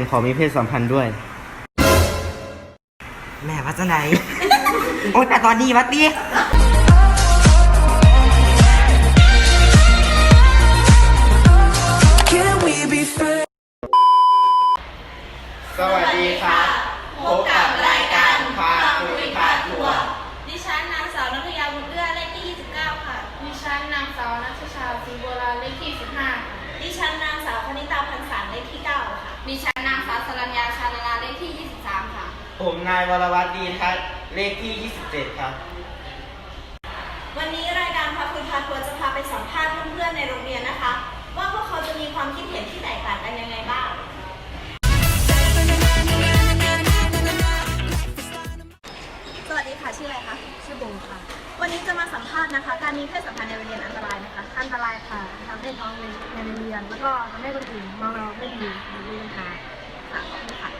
นขอมีเพศสัมพันธ์ด้วย แม่ว่าจะไหน โอ้แต่ตอนนี้วัดดิสวัสดีครับพบกับรายการพาคุยพาทัวร์ดิฉันนางสาวนัทยาบุญเอื้อเลขที่ 29 ค่ะ ดิฉันนางสาวนัชชาศรีโบราณเลขที่ 15ค่ะดิฉันนางสาวคณิตาพันสารเลขที่ 9 ค่ะ ดิฉันนางสาวสรัญญาชานานาเลขที่ 23 ค่ะ ผมนายวรวัตรดีทัศน์เลขที่ 27 ครับ วันนี้รายการพาคุยพาทัวร์จะพาไปสัมภาษณ์เพื่อนๆในโรงเรียนนะคะ ว่าพวกเขาจะมีความคิดเห็นที่แตกต่างกันยังไงบ้าง สวัสดีค่ะ ชื่ออะไรคะ ชื่อบุ๋มค่ะ วันนี้จะมาสัมภาษณ์นะคะ การมีเพศสัมพันธ์ในโรงเรียนอันตรายไหมคะ อันตรายค่ะทำ ให้ท้องในในโรงเรียน แล้วก็ทำให้คนอื่นมองเราไม่ดีหรือมีปัญหาค่ะขอบคุณค่ะ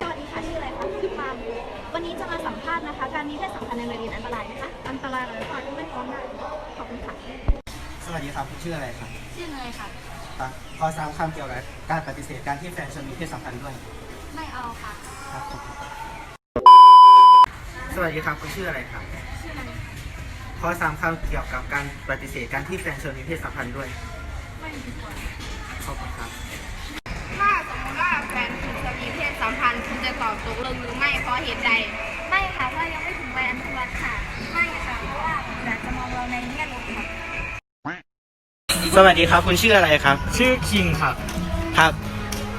สวัสดีค่ะชื่ออะไรคะชื่อปามวันนี้จะมาสัมภาษณ์นะคะ การมีเพศสัมพันธ์ในโรงเรียนอันตรายไหมคะอันตรายเลยค่ะก็ไม่ท้องได้ขอบคุณค่ะสวัสดีครับคุณชื่ออะไรครับชื่อเนยค่ะครับขอสามคำเกี่ยวกับการปฏิเสธการที่แฟนชวนมีเพศสัมพันธ์ด้วย ไม่เอาค่ะครับขอบคุณครับสวัสดีครับคุณชื่ออะไรครับชื่อเนย ขอสามคำเกี่ยวกับการปฏิเสธการที่แฟนชวนมีเพศสัมพันธ์ด้วย ไม่ดีกว่าขอบคุณครับถ้าสมมติว่าแฟนคุณจะมีเพศสัมพันธ์คุณจะตอบตกลงหรือไม่เพราะเหตุใด ไม่ค่ะเพราะยังไม่ถึงวัยอันควรค่ะ ไม่ค่ะเพราะว่าอยากจะมองเราในแง่ลบค่ะสวัสดีครับ คุณชื่ออะไรครับ ชื่อคิงครับ ครับ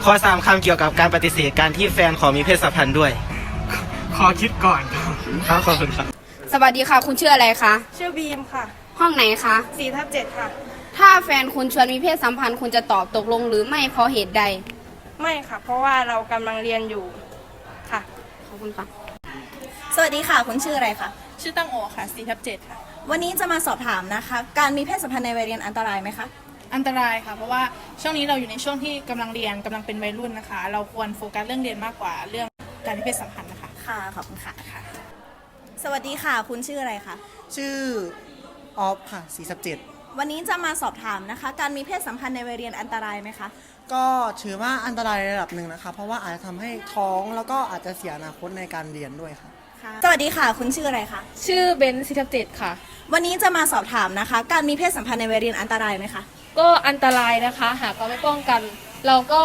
ขอสามคำเกี่ยวกับการปฏิเสธการที่แฟนขอมีเพศสัมพันธ์ด้วย ขอคิดก่อนครับ ครับขอบคุณครับ สวัสดีค่ะ คุณชื่ออะไรคะ ชื่อบีมค่ะห้องไหนคะสี่ทับเจ็ดค่ะ ถ้าแฟนคุณชวนมีเพศสัมพันธ์คุณจะตอบตกลงหรือไม่เพราะเหตุใด ไม่ค่ะ เพราะว่าเรากำลังเรียนอยู่ค่ะ ขอบคุณค่ะ สวัสดีค่ะ คุณชื่ออะไรคะ ชื่อตั้งโอค่ะสี่ทับเจ็ดค่ะ วันนี้จะมาสอบถามนะคะ การมีเพศสัมพันธ์ในวัยเรียนอันตรายไหมคะ อันตรายค่ะ เพราะว่าช่วงนี้เราอยู่ในช่วงที่กำลังเรียนกำลังเป็นวัยรุ่นนะคะ เราควรโฟกัสเรื่องเรียนมากกว่าเรื่องการมีเพศสัมพันธ์นะคะ ค่ะ ขอบคุณค่ะ สวัสดีค่ะ คุณชื่ออะไรคะ ชื่อออฟค่ะสี่สิบเจ็ดวันนี้จะมาสอบถามนะคะ การมีเพศสัมพันธ์ในวัยเรียนอันตรายไหมคะ ก็ถือว่าอันตรายระดับหนึ่งนะคะ เพราะว่าอาจจะทำให้ท้องแล้วก็อาจจะเสียอนาคตในการเรียนด้วยค่ะ สวัสดีค่ะ คุณชื่ออะไรคะ ชื่อเบนซิทับเจ็ดค่ะ วันนี้จะมาสอบถามนะคะ การมีเพศสัมพันธ์ในวัยเรียนอันตรายไหมคะ ก็อันตรายนะคะ หากเราไม่ป้องกัน เราก็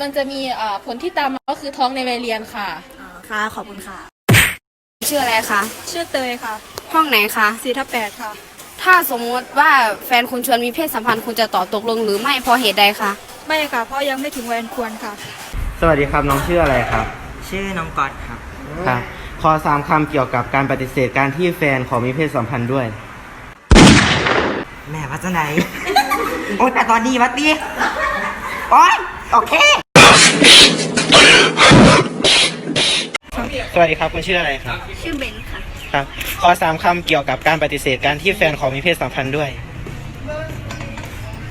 มันจะมีเอ่อผลที่ตามมาก็คือท้องในวัยเรียนค่ะอ๋อค่ะ ขอบคุณค่ะ ชื่ออะไรคะ ชื่อเตยค่ะห้องไหนคะสี่ทับแปดค่ะ ถ้าสมมติว่าแฟนคุณชวนมีเพศสัมพันธ์คุณจะตอบตกลงหรือไม่เพราะเหตุใดคะไม่ค่ะ เพราะยังไม่ถึงวัยอันควรค่ะ สวัสดีครับน้องชื่ออะไรครับ ชื่อน้องก๊อตครับ ครับ ขอสามคำเกี่ยวกับการปฏิเสธการที่แฟนขอมีเพศสัมพันธ์ด้วย แม่ว่าจะไหน โอ้แต่ตอนนี้วัดดิโอ้ยโอเค วัสดีครับคุณชื่ออะไรครับ ชื่อเบนค่ะ ครับ ขอสามคำเกี่ยวกับการปฏิเสธการที่แฟนขอมีเพศสัมพันธ์ด้วย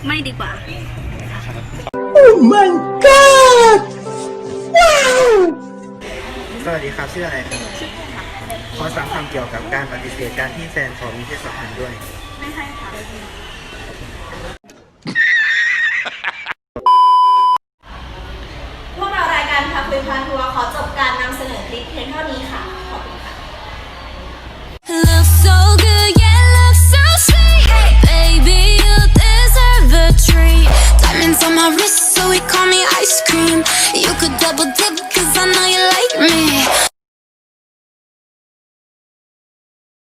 ไม่ดีกว่าสวัสดีครับชื่ออะไรครับขอสามคำเกี่ยวกับการปฏิเสธการที่แฟนขอมีเพศสัมพันธ์ด้วย ไม่ให้ค่ะ พวกเรารายการพาคุยพาทัวร์ขอจบ